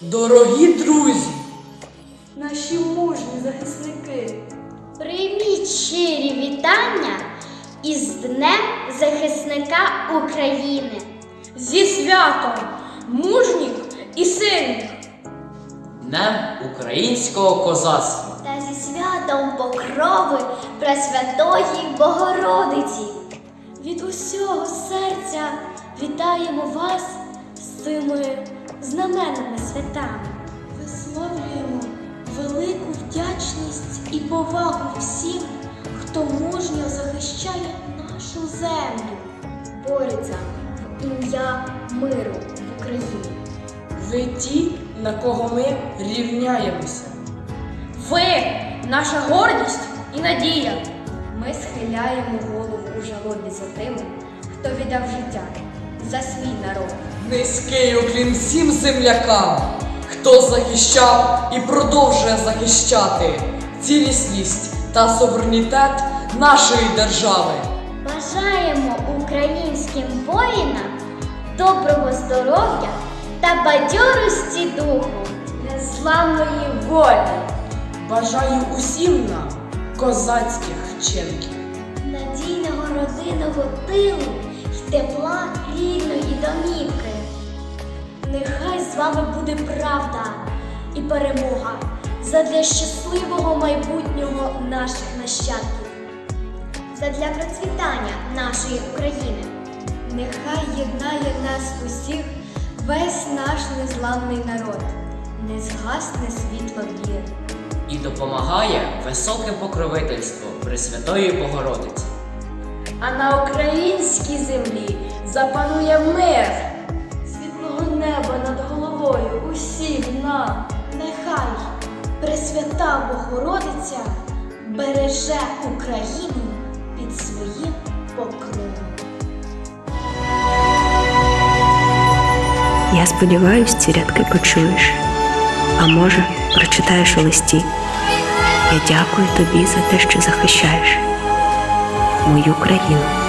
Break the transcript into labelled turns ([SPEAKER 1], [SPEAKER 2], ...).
[SPEAKER 1] Дорогі друзі,
[SPEAKER 2] Наші мужні захисники.
[SPEAKER 3] Прийміть щирі вітання із Днем захисника України.
[SPEAKER 2] Зі святом мужніх і сильних.
[SPEAKER 1] Днем українського козацтва.
[SPEAKER 3] Та зі святом покрови Пресвятої Богородиці.
[SPEAKER 2] Від усього серця вітаємо вас з цими знаменними святами. Висловлюємо велику вдячність і повагу всім, хто мужньо захищає нашу землю.
[SPEAKER 3] Бореться в ім'я миру в Україні.
[SPEAKER 1] Ви ті, на кого ми рівняємося.
[SPEAKER 2] Ви наша гордість і надія. Ми схиляємо голову у жалобі за тими, хто віддав життя за свій народ.
[SPEAKER 1] Низький уклін всім землякам, хто захищав і продовжує захищати цілісність та суверенітет нашої держави.
[SPEAKER 3] Бажаємо українським воїнам доброго здоров'я та бадьорості духу.
[SPEAKER 2] Незламної волі.
[SPEAKER 1] Бажаю усім нам козацьких вчинків.
[SPEAKER 3] надійного родинного тилу тепла рідної домівки.
[SPEAKER 2] Нехай з вами буде правда і перемога задля щасливого майбутнього наших нащадків.
[SPEAKER 3] Задля процвітання нашої України.
[SPEAKER 2] Нехай єднає нас усіх весь наш незламний народ, не згасне світло віри.
[SPEAKER 4] і допомагає високе покровительство Пресвятої Богородиці.
[SPEAKER 2] А на українській землі запанує мир, світлого неба над головою усім нам. Нехай Пресвята Богородиця береже Україну під своїм покровом.
[SPEAKER 5] Я сподіваюсь, ці рядки почуєш. А може, прочитаєш у листі. Я дякую тобі за те, що захищаєш мою країну.